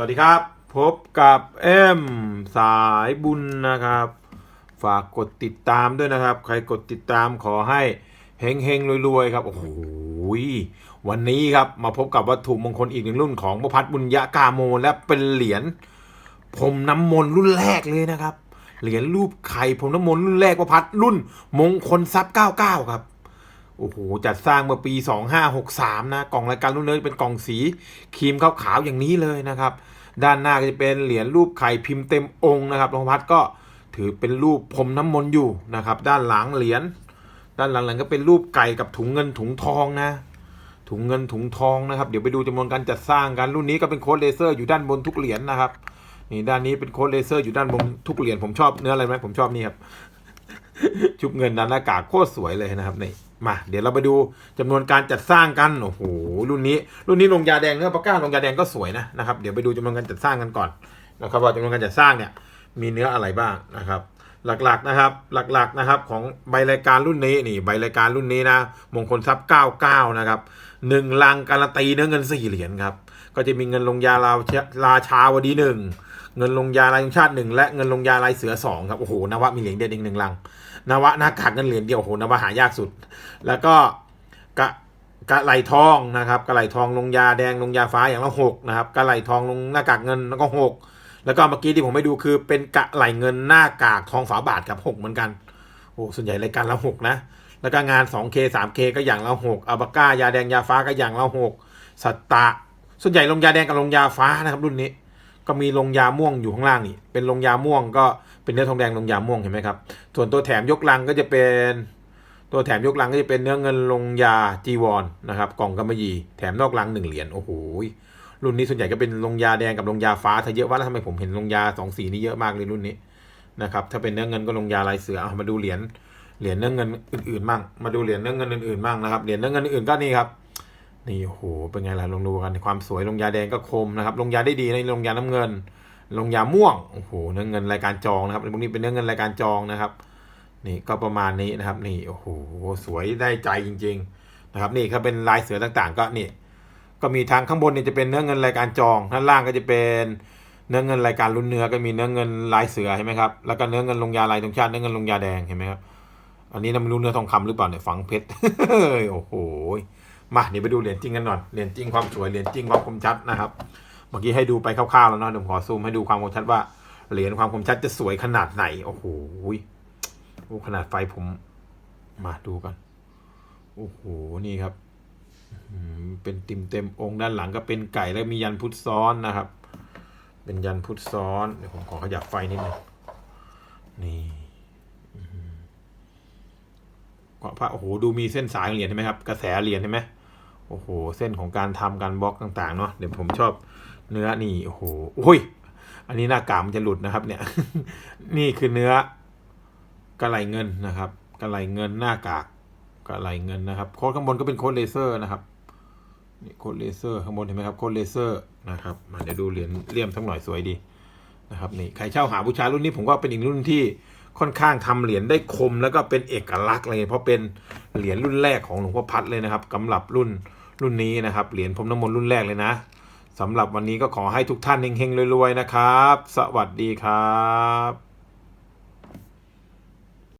สวัสดีครับ พบกับเอ็มสายบุญนะครับ ฝากกดติดตามด้วยนะครับ ใครกดติดตามขอให้เฮงเฮงๆรวยๆครับ โอ้โหวันนี้ครับมาพบกับวัตถุมงคลอีกหนึ่งรุ่นของพระพัฒบุญยะกาโม และเป็นเหรียญพรมน้ำมนต์รุ่นแรกเลยนะครับ เหรียญรูปไข่พรมน้ำมนต์รุ่นแรกพระพัฒรุ่นมงคลทรัพย์99 ครับ โอ้โห จัดสร้างเมื่อปี 2563 นะ กล่องรายการรุ่นนี้เป็นกล่องสีครีมขาวๆอย่างนี้เลยนะครับ ด้านหน้าก็จะเป็นเหรียญรูปไข่พิมพ์เต็มองค์นะครับหลวงพัดก็ถือเป็นรูปพรมน้ำมนต์อยู่นะครับ ด้านหลังเหรียญ ด้านหลังๆก็เป็นรูปไก่กับถุงเงินถุงทองนะ ถุงเงินถุงทองนะครับ เดี๋ยวไปดูจำนวนการจัดสร้างกัน รุ่นนี้ก็เป็นโค้ดเลเซอร์อยู่ด้านบนทุกเหรียญนะครับ นี่ด้านนี้เป็นโค้ดเลเซอร์อยู่ด้านบนทุกเหรียญ ผมชอบเนื้ออะไรไหมผมชอบนี่ครับ ชุบเงินด้านหน้ากากโคตรสวยเลยนะครับนี่มา เดี๋ยวเราไปดูจำนวนการจัดสร้างกันโอ้โหรุ่นนี้ รุ่นนี้ลงยาแดงเนื้อปาก้าลงยาแดงก็สวยนะนะครับเดี๋ยวไปดูจำนวนการจัดสร้างกันก่อนนะครับว่าจำนวนการจัดสร้างเนี่ยมีเนื้ออะไรบ้างนะครับ หลักๆนะครับ หลักๆนะครับของใบรายการรุ่นนี้นี่ใบรายการรุ่นนี้นะมงคลทรัพย์99นะครับหนึ่งลังการันตีเนื้อเงินสี่เหรียญครับก็จะมีเงินลงยาราชราชาวดีหนึ่ง เงินลงยาลายชาติหนึ่งและเงินลงยาลายเสือสองครับโอ้โหนวะมีเหรียญเด็ดอีกหนึ่งลังนวะหน้ากากเงินเหรียญเดียวโอ้โหนวะหายากสุด แล้วก็กะกะไหลทองนะครับกะไหลทองลงยาแดงลงยาฟ้าอย่างละหกนะครับกะไหลทองลงหน้ากากเงินแล้วก็หกแล้วก็เมื่อกี้ที่ผมให้ดูคือเป็นกะไหลเงินหน้ากากทองฝาบาทครับหกเหมือนกันโอ้ส่วนใหญ่รายการละหกนะแล้วก็งาน 2K 3K ก็อย่างละหกอัลบาก้ายาแดงยาฟ้าก็อย่างละหกสัตตะ ส่วนใหญ่ลงยาแดงกับลงยาฟ้านะครับรุ่นนี้ ก็มีลงยาม่วงอยู่ข้างล่างนี่ เป็นลงยาม่วงก็เป็นเนื้อทองแดงลงยาม่วงเห็นไหมครับ ส่วนตัวแถมยกลังก็จะเป็น ตัวแถมยกลังก็จะเป็นเนื้อเงินลงยาจีวรนนะครับกล่องกำมะหยี่แถมนอกลังหนึ่งเหรียญโอ้โหรุ่นนี้ส่วนใหญ่ก็เป็นลงยาแดงกับลงยาฟ้าถ้าเยอะว่าแล้วทำไมผมเห็นลงยาสองสีนี้เยอะมากเลยรุ่นนี้นะครับถ้าเป็นเนื้อเงินก็ลงยาลายเสือเอามาดูเหรียญเหรียญเนื้อเงินอื่นๆมั่งมาดูเหรียญเนื้อเงินอื่นๆมั่งนะครับเหรียญเนื้อเงินอื่นๆก็นี่ครับ นี่โอ้โหเป็นไงล่ะลองดูกันความสวยลงยาแดงก็คมนะครับ ลงยาได้ดีในลงยาน้ำเงิน ลงยาม่วงโอ้โหเนื้อเงินรายการจองนะครับพวกนี้เป็นเนื้อเงินรายการจองนะครับ นี่ก็ประมาณนี้นะครับ นี่โอ้โหสวยได้ใจจริง ๆนะครับ นี่ก็เป็นลายเสือต่างๆ ก็นี่ ก็มีทางข้างบนเนี่ยจะเป็นเนื้อเงินรายการจองด้านล่างก็จะเป็นเนื้อเงินรายการลุ้นเนื้อก็มีเนื้อเงินลายเสือเห็นไหมครับแล้วก็เนื้อเงินลงยาลายตรงชาติเนื้อเงินลงยาแดงเห็นไหมครับอันนี้เราไม่รู้เนื้อทองคำหรือเปล่าเนี่ยฝังเพชรโอ้โห มาเดี๋ยวไปดูเหรียญจริงกันหน่อยเหรียญจริงความสวยเหรียญจริงความคมชัดนะครับ เมื่อกี้ให้ดูไปคร่าวๆแล้วเนาะเดี๋ยวขอซูมให้ดูความคมชัดว่าเหรียญความคมชัดจะสวยขนาดไหนโอ้โหโอ้ขนาดไฟผมมาดูกันโอ้โหนี่ครับเป็นติมเต็มองค์ด้านหลังก็เป็นไก่แล้วมียันพุทธซ้อนนะครับ เป็นยันพุทธซ้อนเดี๋ยวผมขอขยับไฟนิดนึงนี่ก็พระโอ้โหดูมีเส้นสายเหรียญใช่ไหมครับ กระแสเหรียญใช่ไหม โอ้โห เส้นของการทำการบล็อกต่าง ๆ เนาะเดี๋ยวผมชอบเนื้อนี่โอ้โหโอ้ย อันนี้หน้ากากมันจะหลุดนะครับ เนี่ย นี่คือเนื้อกระไหลเงินนะครับกระไหลเงินหน้ากากกระไหลเงินนะครับ โค้ดข้างบนก็เป็นโค้ดเลเซอร์นะครับนี่โค้ดเลเซอร์ข้างบนเห็นไหมครับโค้ดเลเซอร์นะครับมาเดี๋ยวดูเหรียญเลี่ยมสักหน่อยสวยดีนะครับนี่ใครเช่าหาบูชารุ่นนี้ผมก็เป็นอีกรุ่นที่ค่อนข้างทำเหรียญได้คมแล้วก็เป็นเอกลักษณ์เลยเพราะเป็นเหรียญรุ่นแรกของหลวงพ่อพัดเลยนะครับสำหรับรุ่น รุ่นนี้นะครับ เหรียญพรมน้ำมนต์รุ่นแรกเลยนะสำหรับวันนี้ก็ขอให้ทุกท่านเฮงๆรวยๆนะครับ สวัสดีครับ